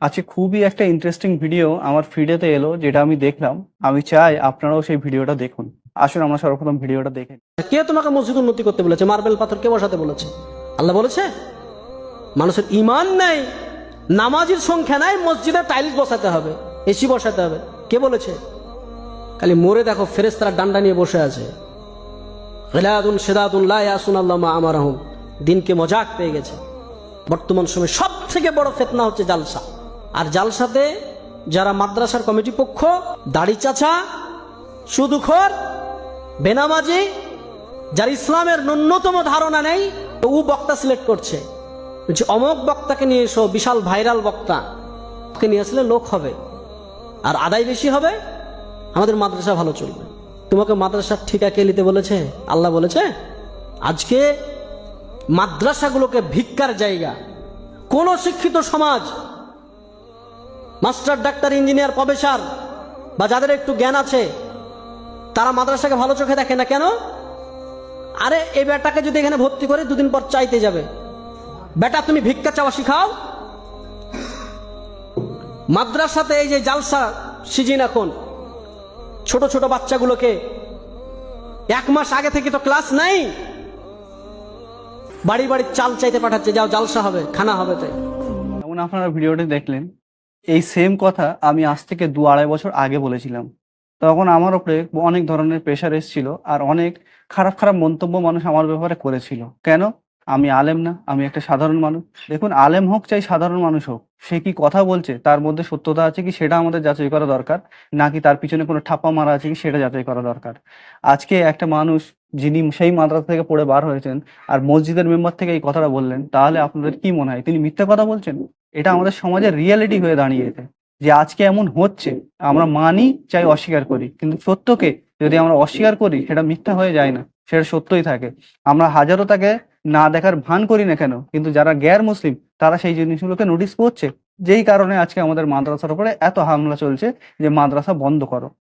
আজকে খুবই একটা ইন্টারেস্টিং ভিডিও আমার ফিডেতে এলো, যেটা আমি দেখলাম। আমি চাই আপনারাও সেই ভিডিওটা দেখুন। আসুন আমরা সর্বপ্রথম ভিডিওটা দেখে কে তোমাকে মসজিদ উন্নতি করতে বলেছে? মার্বেল পাথর কে বসাতে বলেছে? আল্লাহ বলেছে? মানুষের ইমান নেই, নামাজের সংখ্যা নাই, মসজিদে টাইলস বসাতে হবে এসি বসাতে হবে। কে বলেছে? খালি মোরে দেখো ফেরেস্তারা ডান্ডা নিয়ে বসে আছে। গিলাদুন সেদাদুন ইয়াসুন আল্লাহ মা আমারাহুম। দিনকে মজাক পেয়ে গেছে। বর্তমান সময়ে সব থেকে বড় ফেতনা হচ্ছে জালসা। আর জালসাতে যারা মাদ্রাসার কমিটি পক্ষ, দাড়ি চাচা, সুদুখর, বেনামাজি, যার ইসলামের ন্যূনতম ধারণা নেই, তো ও বক্তা সিলেক্ট করছে। অমক বক্তাকে নিয়ে এসো, বিশাল ভাইরাল বক্তা। ওকে নিয়ে আসলে লোক হবে। আর আদায় বেশি হবে, আমাদের মাদ্রাসা ভালো চলবে। তোমাকে মাদ্রাসার ঠিকা কে নিতে বলেছে? আল্লাহ বলেছে, আজকে মাদ্রাসাগুলোকে ভিক্ষার জায়গা। কোন শিক্ষিত সমাজ মাস্টার, ডাক্তার, ইঞ্জিনিয়ার, প্রফেসর, বা যাদের একটু জ্ঞান আছে, তারা মাদ্রাসাকে ভালো চোখে দেখে না কেন? আরে, এই বেটাকে যদি এখানে ভর্তি করে দুদিন পর চাইতে যাবে। বেটা, তুমি ভিক্ষা চাওয়া শিখাও। মাদ্রাসাতে এই যে জালসা সিজিন এখন, ছোট ছোট বাচ্চাগুলোকে এক মাস আগে থেকে তো ক্লাস নাই। বাড়ি বাড়ি চাল চাইতে পাঠাচ্ছে, যাও, জালসা হবে, খানা হবে তাই। আপনারা ভিডিওটি দেখলেন? এই সেম কথা আমি আজ থেকে দু আড়াই বছর আগে বলেছিলাম। তখন আমার উপরে অনেক ধরনের প্রেশার এসেছিল আর অনেক খারাপ খারাপ মন্তব্য মানুষ আমার ব্যাপারে করেছিল। কেন? আমি আলেম না, আমি একটা সাধারণ মানুষ। দেখুন, আলেম হোক চাই সাধারণ মানুষ হোক, সে কি কথা বলছে, তার মধ্যে সত্যতা আছে কি সেটা আমাদের যাচাই করা দরকার, নাকি তার পিছনে কোনো ঠাপ্পা মারা আছে কি সেটা যাচাই করা দরকার। আজকে একটা মানুষ যিনি সেই মাদ্রাসা থেকে পড়ে বার হয়েছেন, আর মসজিদের মেম্বার থেকে এই কথাটা বললেন, তাহলে আপনাদের কি মনে হয়, তিনি মিথ্যা কথা বলছেন? এটা আমাদের সমাজের রিয়ালিটি হয়ে দাঁড়িয়েছে। যে আজকে এমন হচ্ছে, আমরা মানি চাই অস্বীকার করি, কিন্তু সত্যকে যদি আমরা অস্বীকার করি, সেটা মিথ্যা হয়ে যায় না, সেটা সত্যই থাকে। আমরা হাজারো তাকে না দেখার ভান করি না কেন, কিন্তু যারা গ্যার মুসলিম, তারা সেই জিনিসগুলোকে নোটিস করছে। যেই কারণে আজকে আমাদের মাদ্রাসার উপরে এত হামলা চলছে যে মাদ্রাসা বন্ধ করো।